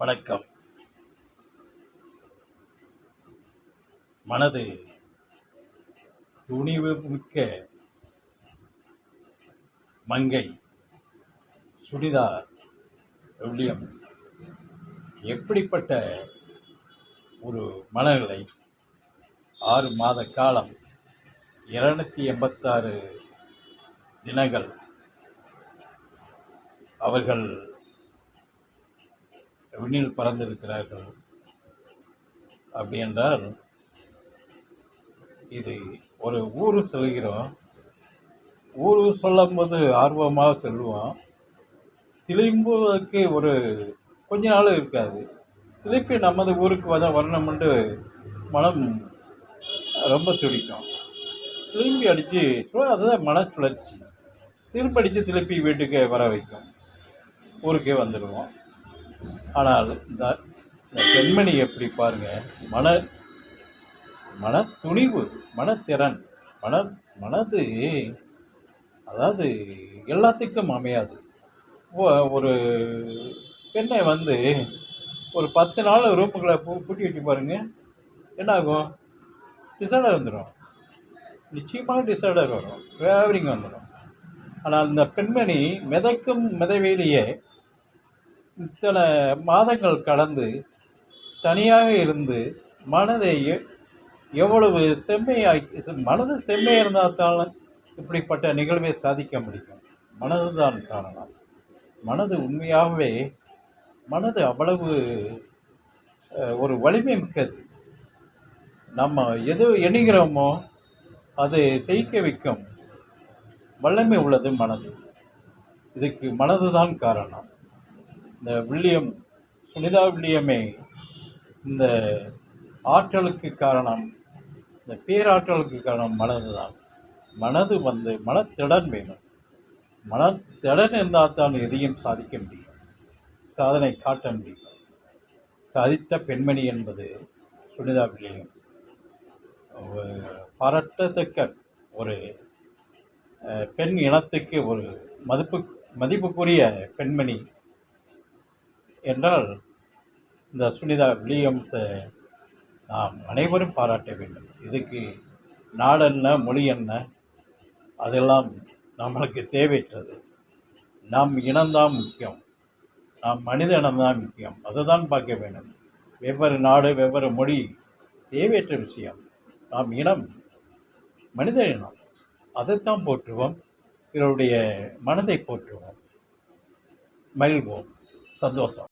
வணக்கம். மனது துணிவு மிக்க மங்கை சுடிதார் வில்லியம்ஸ். எப்படிப்பட்ட ஒரு மனநிலை ஆறு மாத காலம் இருநூத்தி எண்பத்தாறு தினங்கள் அவர்கள் விண்ணில் பறந்திருக்கிறார்கள் அப்படி என்றால் இது ஒரு ஊர் செல்கிறோம். ஊர் சொல்லும்போது ஆர்வமாக செல்வோம் திரும்புவதற்கு ஒரு கொஞ்ச நாள் இருக்காது. திருப்பி நமது ஊருக்கு வர வரணும்னு மனம் ரொம்ப துடிக்கும். திரும்பி அடித்து அதுதான் மன சுழற்சி திரும்பி அடித்து திருப்பி வீட்டுக்கு வர வைக்கும். ஊருக்கே வந்துடுவோம். ஆனால் இந்த இந்த பெண்மணி எப்படி பாருங்க மன மன துணிவு மனத்திறன் மன மனது அதாவது எல்லாத்துக்கும் அமையாது. ஒரு பெண்ணை வந்து ஒரு பத்து நாள் ரூமுக்குள்ளே பூ பூட்டி வச்சு பாருங்க என்ன ஆகும் டிசார்டர் வந்துடும் நிச்சயமாக டிசார்டர் வரும். ஃபேவரிங் வந்துடும் ஆனால் இந்த பெண்மணி மிதக்கும் மிதவையிலேயே இத்தனை மாதங்கள் கடந்து தனியாக இருந்து மனதை எவ்வளவு செம்மையாக்கி மனது செம்மையாக இருந்தால் தான் இப்படிப்பட்ட நிகழ்வை சாதிக்க முடியும். மனதுதான் காரணம். மனது உண்மையாகவே மனது அவ்வளவு ஒரு வலிமை மிக்கது. நம்ம எது எண்ணுகிறோமோ அது செய்க வைக்கும் வல்லமை உள்ளது மனது. இதுக்கு மனதுதான் காரணம். இந்த வில்லியம் சுனிதா வில்லியமே இந்த ஆற்றலுக்கு காரணம் இந்த பேராற்றலுக்கு காரணம் மனது தான் மனது வந்து மனத்திடன் வேணும். மனத்திடன் இருந்தால் தான் எதையும் சாதிக்க முடியும். சாதனை காட்ட முடியும். சாதித்த பெண்மணி என்பது சுனிதா வில்லியம்ஸ் ஒரு பாராட்டத்தக்க ஒரு பெண் இனத்துக்கு ஒரு மதிப்பு மதிப்புக்குரிய பெண்மணி. என்றால் இந்த சுனிதா வில்லியம்ஸை நாம் அனைவரும் பாராட்ட வேண்டும். இதுக்கு நாடென்ன மொழி என்ன அதெல்லாம் நம்மளுக்கு தேவையற்றது. நாம் இனம்தான் முக்கியம். நாம் மனித இனம்தான் முக்கியம். அதை தான் பார்க்க வேண்டும். வெவ்வேறு நாடு வெவ்வேறு மொழி தேவையற்ற விஷயம். நாம் இனம் மனித இனம். அதைத்தான் போற்றுவோம். இவருடைய மனதை போற்றுவோம். மகிழ்வோம். சந்தோஷம்.